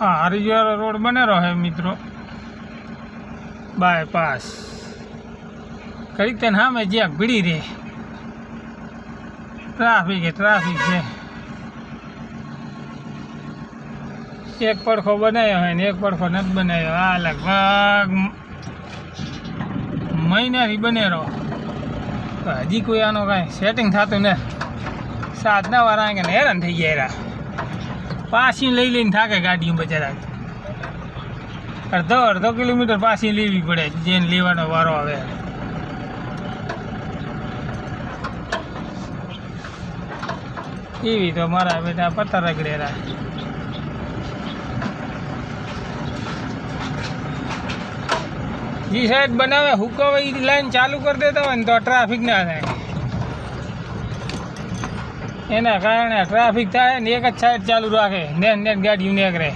હા, હરિદ્વાર રોડ બને રહે મિત્રો. બાયપાસ કડીક તેને સામે જ્યાં ભીડી રહે ટ્રાફિક એ ટ્રાફિક છે. એક પડખો બનાવ્યો હોય ને એક પડખો નથી બનાવ્યો આ લગભગ મહિનાથી બનેલો. તો હજી કોઈ આનો કાંઈ સેટિંગ થતું ને આગે ને હેરાન થઈ ગયા એરા પાછી લઈ લઈને થાકે ગાડીઓ બચારા. અડધો અડધો કિલોમીટર પાછી લેવી પડે, જેને લેવાનો વારો આવે. એવી તો મારા બેટા પથ્થર રગડેરા જે સાઈડ બનાવે, હુકવે એ લાઈન ચાલુ કરી દેતા હોય ને તો ટ્રાફિક ના થાય. એના કારણે ટ્રાફિક થાય ને એક જ સાઈડ ચાલુ રાખે. ને ગાડી ગાડીઓ નીકળે.